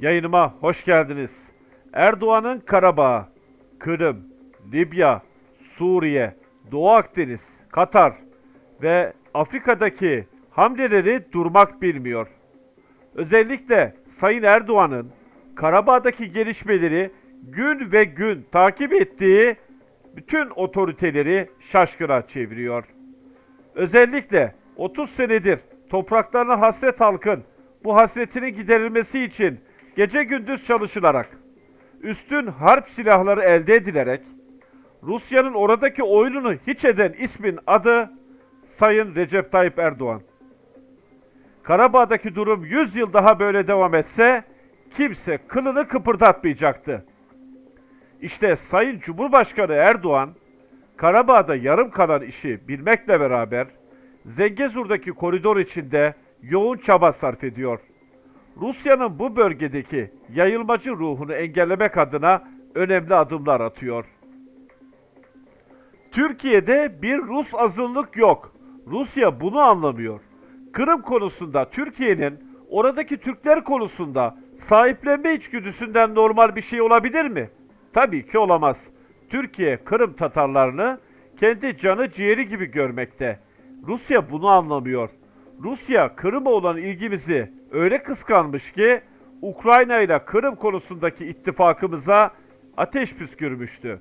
Yayınıma hoş geldiniz. Erdoğan'ın Karabağ, Kırım, Libya, Suriye, Doğu Akdeniz, Katar ve Afrika'daki hamleleri durmak bilmiyor. Özellikle Sayın Erdoğan'ın Karabağ'daki gelişmeleri gün ve gün takip ettiği bütün otoriteleri şaşkına çeviriyor. Özellikle 30 senedir topraklarına hasret halkın bu hasretinin giderilmesi için gece gündüz çalışılarak, üstün harp silahları elde edilerek, Rusya'nın oradaki oyununu hiç eden ismin adı Sayın Recep Tayyip Erdoğan. Karabağ'daki durum 100 yıl daha böyle devam etse kimse kılını kıpırdatmayacaktı. İşte Sayın Cumhurbaşkanı Erdoğan, Karabağ'da yarım kalan işi bilmekle beraber Zengezur'daki koridor içinde yoğun çaba sarf ediyor. Rusya'nın bu bölgedeki yayılmacı ruhunu engellemek adına önemli adımlar atıyor. Türkiye'de bir Rus azınlık yok. Rusya bunu anlamıyor. Kırım konusunda Türkiye'nin oradaki Türkler konusunda sahiplenme içgüdüsünden normal bir şey olabilir mi? Tabii ki olamaz. Türkiye Kırım Tatarlarını kendi canı ciğeri gibi görmekte. Rusya bunu anlamıyor. Rusya Kırım'a olan ilgimizi öyle kıskanmış ki Ukrayna ile Kırım konusundaki ittifakımıza ateş püskürmüştü.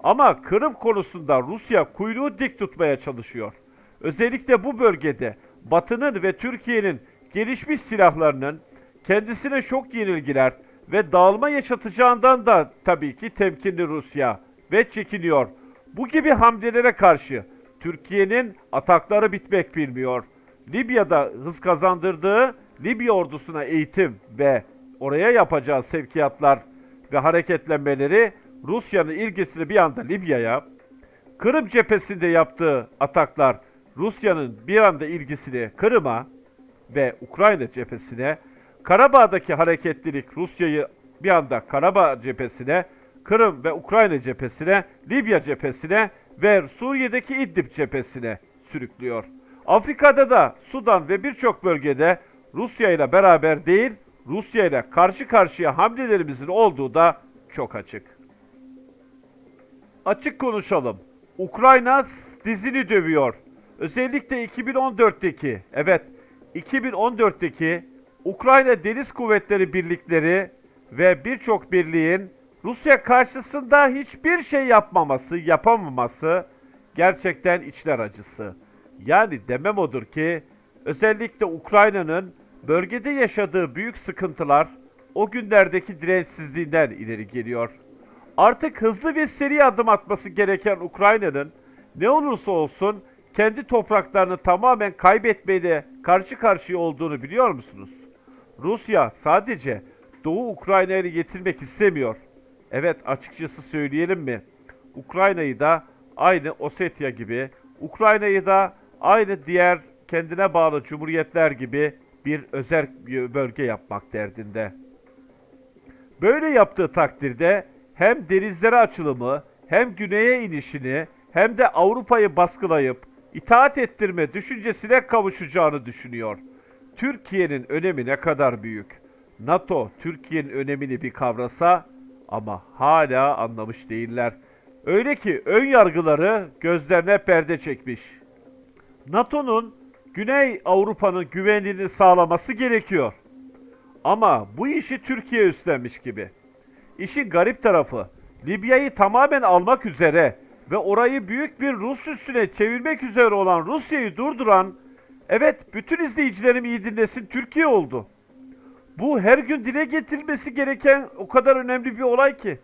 Ama Kırım konusunda Rusya kuyruğu dik tutmaya çalışıyor. Özellikle bu bölgede Batı'nın ve Türkiye'nin gelişmiş silahlarının kendisine şok yenilgiler ve dağılma yaşatacağından da tabii ki temkinli Rusya ve çekiniyor. Bu gibi hamlelere karşı Türkiye'nin atakları bitmek bilmiyor. Libya'da hız kazandırdığı Libya ordusuna eğitim ve oraya yapacağı sevkiyatlar ve hareketlenmeleri Rusya'nın ilgisini bir anda Libya'ya, Kırım cephesinde yaptığı ataklar Rusya'nın bir anda ilgisini Kırım'a ve Ukrayna cephesine, Karabağ'daki hareketlilik Rusya'yı bir anda Karabağ cephesine, Kırım ve Ukrayna cephesine, Libya cephesine ve Suriye'deki İdlib cephesine sürüklüyor. Afrika'da da Sudan ve birçok bölgede Rusya ile beraber değil, Rusya ile karşı karşıya hamlelerimizin olduğu da çok açık. Açık konuşalım. Ukrayna dizini dövüyor. Özellikle 2014'teki, evet 2014'teki Ukrayna Deniz Kuvvetleri birlikleri ve birçok birliğin Rusya karşısında hiçbir şey yapmaması, yapamaması gerçekten içler acısı. Yani demem odur ki özellikle Ukrayna'nın bölgede yaşadığı büyük sıkıntılar o günlerdeki dirençsizliğinden ileri geliyor. Artık hızlı ve seri adım atması gereken Ukrayna'nın ne olursa olsun kendi topraklarını tamamen kaybetmeyle karşı karşıya olduğunu biliyor musunuz? Rusya sadece Doğu Ukrayna'yı getirmek istemiyor. Evet açıkçası söyleyelim mi? Ukrayna'yı da aynı Ossetya gibi, Ukrayna'yı da aynı diğer kendine bağlı cumhuriyetler gibi bir özel bölge yapmak derdinde. Böyle yaptığı takdirde hem denizlere açılımı, hem güneye inişini, hem de Avrupa'yı baskılayıp itaat ettirme düşüncesine kavuşacağını düşünüyor. Türkiye'nin önemi ne kadar büyük. NATO Türkiye'nin önemini bir kavrasa ama hala anlamış değiller. Öyle ki ön yargıları gözlerine perde çekmiş. NATO'nun Güney Avrupa'nın güvenliğini sağlaması gerekiyor. Ama bu işi Türkiye üstlenmiş gibi. İşin garip tarafı Libya'yı tamamen almak üzere ve orayı büyük bir Rus üssüne çevirmek üzere olan Rusya'yı durduran, evet bütün izleyicilerim iyi dinlesin Türkiye oldu. Bu her gün dile getirilmesi gereken o kadar önemli bir olay ki.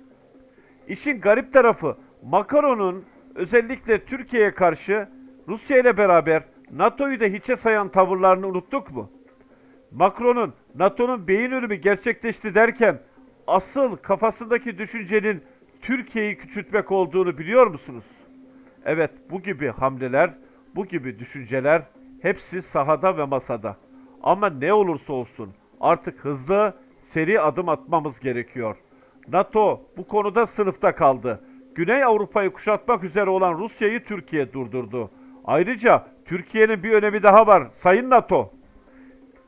İşin garip tarafı Macron'un özellikle Türkiye'ye karşı Rusya ile beraber NATO'yu da hiçe sayan tavırlarını unuttuk mu? Macron'un NATO'nun beyin ölümü gerçekleşti derken asıl kafasındaki düşüncenin Türkiye'yi küçültmek olduğunu biliyor musunuz? Evet bu gibi hamleler, bu gibi düşünceler hepsi sahada ve masada. Ama ne olursa olsun artık hızlı, seri adım atmamız gerekiyor. NATO bu konuda sınıfta kaldı. Güney Avrupa'yı kuşatmak üzere olan Rusya'yı Türkiye durdurdu. Ayrıca Türkiye'nin bir önemi daha var. Sayın NATO,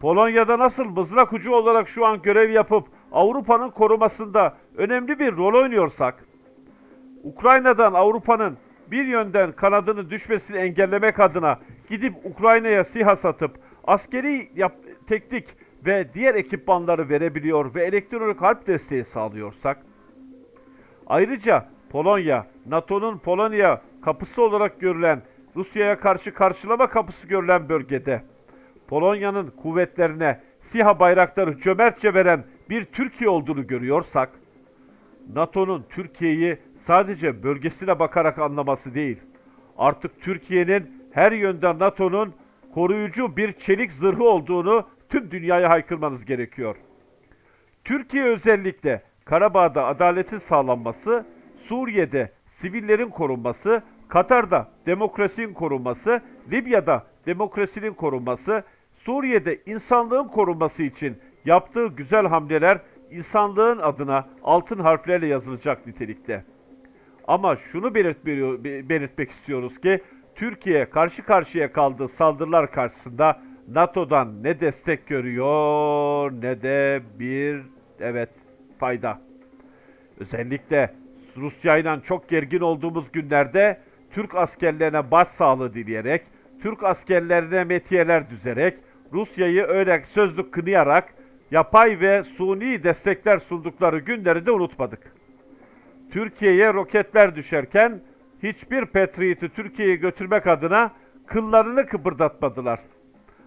Polonya'da nasıl mızrak ucu olarak şu an görev yapıp Avrupa'nın korumasında önemli bir rol oynuyorsak, Ukrayna'dan Avrupa'nın bir yönden kanadını düşmesini engellemek adına gidip Ukrayna'ya SİHA satıp askeri yap, teknik ve diğer ekipmanları verebiliyor ve elektronik harp desteği sağlıyorsak, ayrıca Polonya, NATO'nun Polonya kapısı olarak görülen, Rusya'ya karşı karşılama kapısı görülen bölgede, Polonya'nın kuvvetlerine SİHA bayrakları cömertçe veren bir Türkiye olduğunu görüyorsak, NATO'nun Türkiye'yi sadece bölgesine bakarak anlaması değil, artık Türkiye'nin her yönden NATO'nun koruyucu bir çelik zırhı olduğunu tüm dünyaya haykırmanız gerekiyor. Türkiye özellikle Karabağ'da adaletin sağlanması, Suriye'de sivillerin korunması, Katar'da demokrasinin korunması, Libya'da demokrasinin korunması, Suriye'de insanlığın korunması için yaptığı güzel hamleler insanlığın adına altın harflerle yazılacak nitelikte. Ama şunu belirtmek istiyoruz ki Türkiye karşı karşıya kaldığı saldırılar karşısında NATO'dan ne destek görüyor ne de bir evet fayda. Özellikle Rusya çok gergin olduğumuz günlerde Türk askerlerine başsağlığı dileyerek, Türk askerlerine metiyeler düzerek, Rusya'yı öyle sözlük kınayarak yapay ve suni destekler sundukları günleri de unutmadık. Türkiye'ye roketler düşerken hiçbir Patriot'u Türkiye'ye götürmek adına kıllarını kıpırdatmadılar.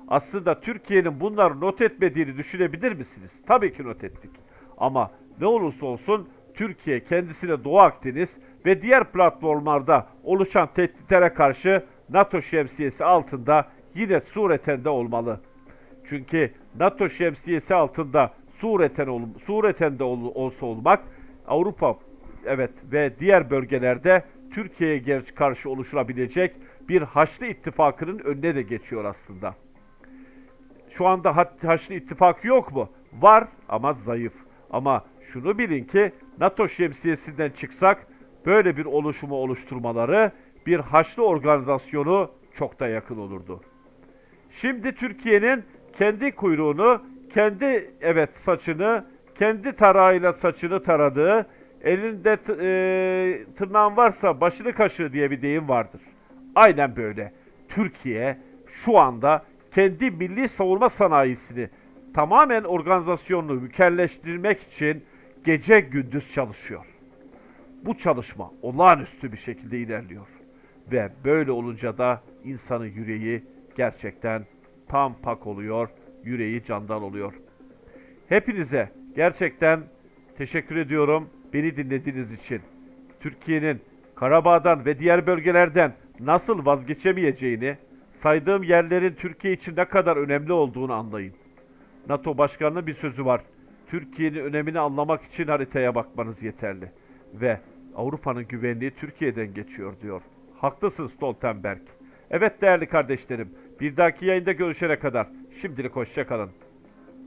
Aslında Türkiye'nin bunları not etmediğini düşünebilir misiniz? Tabii ki not ettik. Ama ne olursa olsun Türkiye kendisine Doğu Akdeniz ve diğer platformlarda oluşan tehditlere karşı NATO şemsiyesi altında yine sureten de olmalı. Çünkü NATO şemsiyesi altında sureten, ol, sureten de ol- olsa olmak Avrupa evet ve diğer bölgelerde Türkiye'ye karşı oluşabilecek bir Haçlı ittifakının önüne de geçiyor aslında. Şu anda Ha- Haçlı ittifakı yok mu? Var ama zayıf. Ama şunu bilin ki NATO şemsiyesinden çıksak böyle bir oluşumu oluşturmaları bir Haçlı organizasyonu çok da yakın olurdu. Şimdi Türkiye'nin kendi kuyruğunu, kendi evet saçını, kendi tarağıyla saçını taradığı, elinde e, tırnağın varsa başını kaşı diye bir deyim vardır. Aynen böyle. Türkiye şu anda kendi milli savunma sanayisini tamamen organizasyonunu mükemmelleştirmek için gece gündüz çalışıyor. Bu çalışma olağanüstü bir şekilde ilerliyor. Ve böyle olunca da insanın yüreği gerçekten tam pak oluyor, yüreği candan oluyor. Hepinize gerçekten teşekkür ediyorum beni dinlediğiniz için. Türkiye'nin Karabağ'dan ve diğer bölgelerden nasıl vazgeçemeyeceğini, saydığım yerlerin Türkiye için ne kadar önemli olduğunu anlayın. NATO Başkanı'nın bir sözü var. Türkiye'nin önemini anlamak için haritaya bakmanız yeterli. Ve Avrupa'nın güvenliği Türkiye'den geçiyor diyor. Haklısın Stoltenberg. Evet değerli kardeşlerim, bir dahaki yayında görüşene kadar şimdilik hoşça kalın.